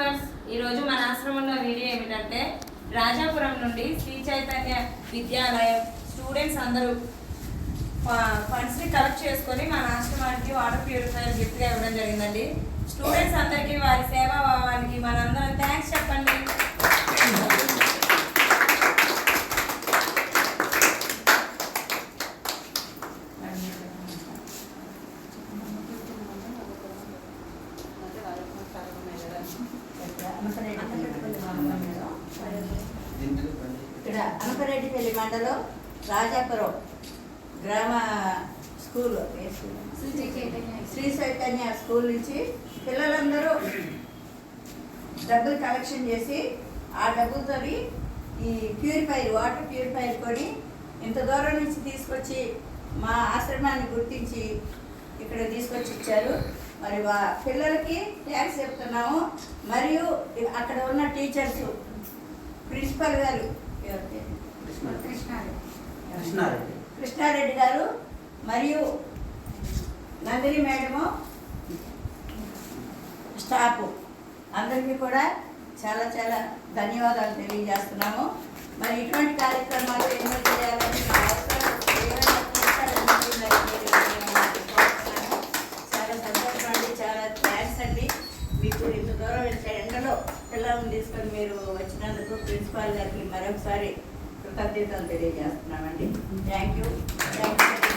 Viewers ఈరోజు మన ఆశ్రమంలో వీడియో ఏమిటంటే రాజాపురం నుండి శ్రీ చైతన్య విద్యాలయం స్టూడెంట్స్ అందరూ ఫండ్స్ని కలెక్ట్ చేసుకొని మన ఆశ్రమానికి వాటర్ ప్యూరిఫైయర్ గిఫ్ట్గా ఇవ్వడం జరిగిందండి. స్టూడెంట్స్ అందరికీ వారి సేవాభావానికి మనందరం థ్యాంక్స్ చెప్పండి ఇక్కడ అనపరెడ్డిపల్లి మండలం రాజాపురం గ్రామ స్కూల్. శ్రీ చైతన్య స్కూల్ నుంచి పిల్లలందరూ డబ్బులు కలెక్షన్ చేసి ఆ డబ్బులతో ఈ ప్యూరిఫైర్ వాటర్ ప్యూరిఫైర్ కొని ఇంత దూరం నుంచి తీసుకొచ్చి మా ఆశ్రమాన్ని గుర్తించి ఇక్కడ తీసుకొచ్చి ఇచ్చారు. మరి వా పిల్లలకి థ్యాంక్స్ చెప్తున్నాము. మరియు అక్కడ ఉన్న టీచర్స్ ప్రిన్సిపల్ గారు కృష్ణారెడ్డి. కృష్ణారెడ్డి. గారు మరియు నందిని మేడము స్టాఫ్ అందరికీ కూడా చాలా చాలా ధన్యవాదాలు తెలియజేస్తున్నాము. మరి ఇటువంటి కార్యక్రమాలు ఎన్నో చేయాలని. చాలా సంతోషం అండి చాలా థ్యాంక్స్ అండి. మీకు ఇంత దూరం ఎండలో పిల్లల్ని తీసుకొని మీరు వచ్చినందుకు ప్రిన్సిపాల్ గారికి మరొకసారి కృతజ్ఞతలు తెలియజేస్తున్నామండి. Thank you thank you